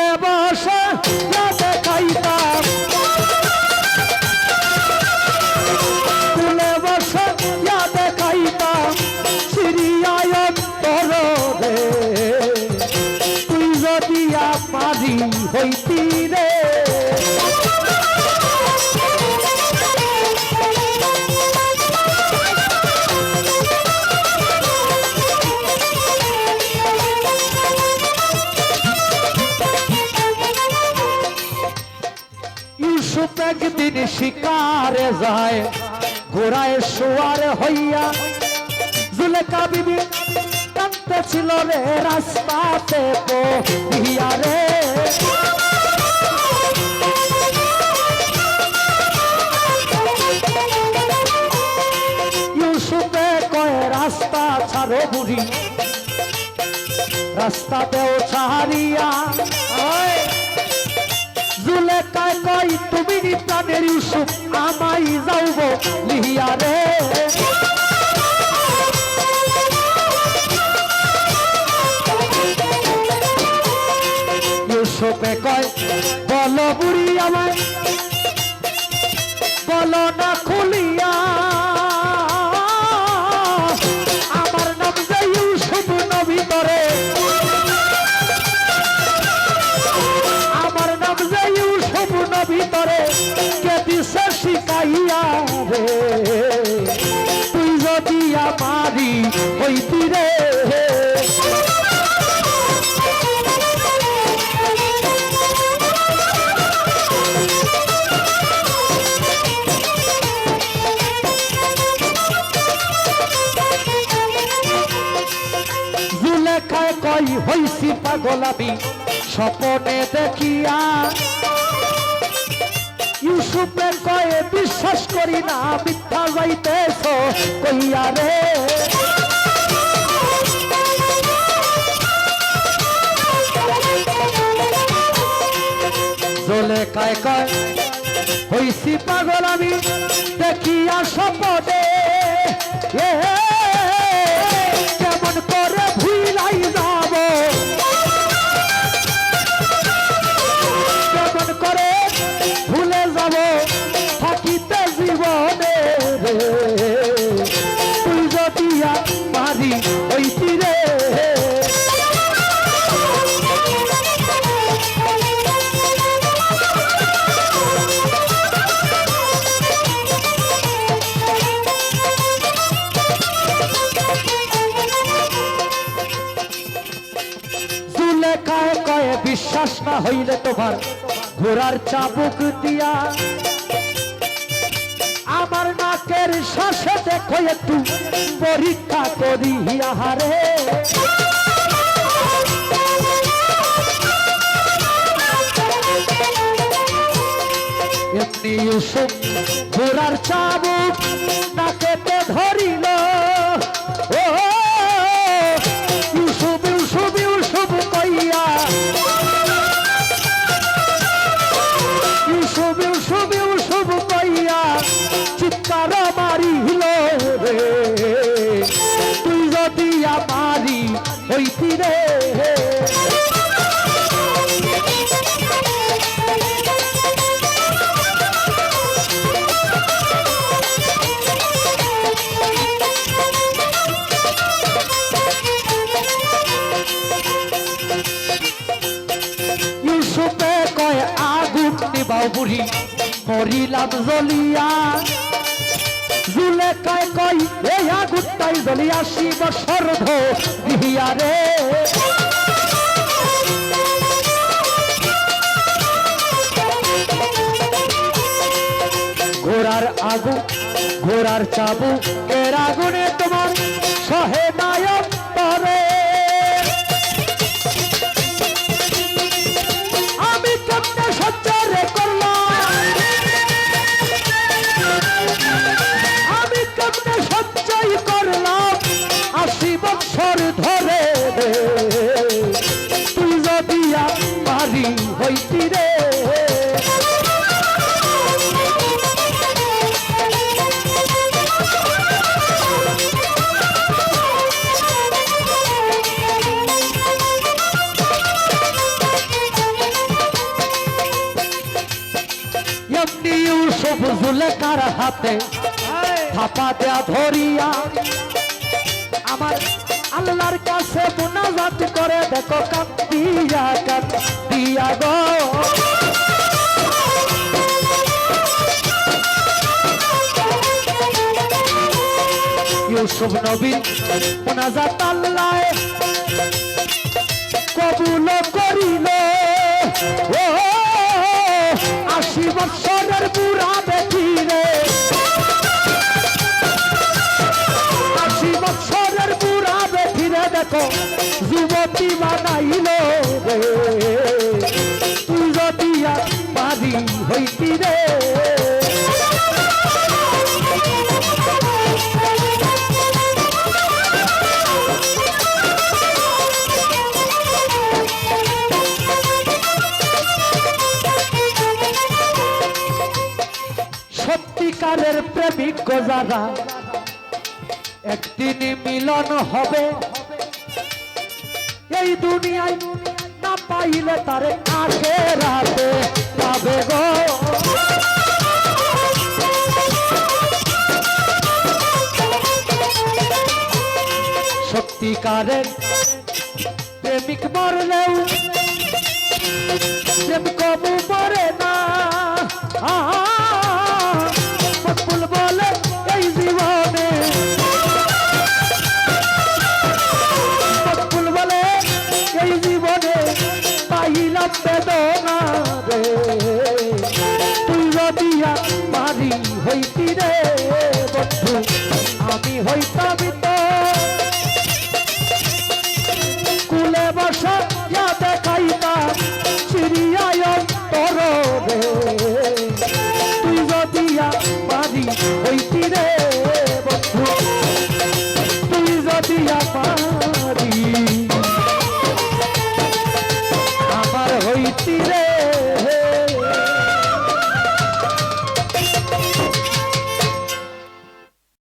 কুলে বসে দেখাইতাম কুলে বসে দেখাইতাম সিরিয়ায় রে তুই যদি আমারি হইতি রে একদিন শিকারে যায়, ঘোড়ায় শোয়ার হইয়া জুলেখা বিবি কাঁদতে ছিল রে রাস্তাতে বহিয়া রে। ইউসুফে কয়, রাস্তা ছাড়ো বুড়ি, রাস্তাতেও ছাড়িয়া ওই জুলেখায় কই তুমি প্রাণের ইউসুফ আমাই যাইব লিহিয়া রে। আমারি হইতি রে। জুলেখায় কই হইছি পাগলামি স্বপনে দেখিয়া ইউসুফের কয়ে বিশ্বাস করি না মিথ্যা যাইতেছ কইয়া রে। জুলেখায় কয় হইছি পাগল আমি দেখিয়া এ, বিশ্বাস না হইলে তোমার ঘোড়ার চাবুক দিয়া। আমার নাকের শ্বাসে দেখো একটু পরীক্ষা করি হারে এমনি ইউসুফ ঘোড়ার চাবুক আমারি হইতি রে ইউসুফে কয় আগুন নিবাও বুড়ি মরিলাম জ্বলিয়া জুলে কয় কই এই আগুনটাই জ্বলিয়া শিব সর্ধ দিহিয়া রে। ঘোড়ার আগু, ঘোড়ার চাবু, এর আগুনে তোমার সহে নায়ক সব জুলেখার হাতে থাপা দেয়া ধরিয়া আমার আল্লাহর কাছে মুনাজাত করে দেখো কান্দিয়া কান্দিয়া গো। ইউসুফ নবী মুনাজাত আল্লাহ কবুল করিল। ও আশি বৎসরের যুবতী বানাইল রে। তুই যদি পারি হইতি রে। সত্যিকারের প্রেমিক যারা একদিন মিলন হবে। এই দুনিয়ায় না পাইলে তারে আগে রাতে পাবে গো। সত্যিকারের প্রেমিক মরলেও বেদনা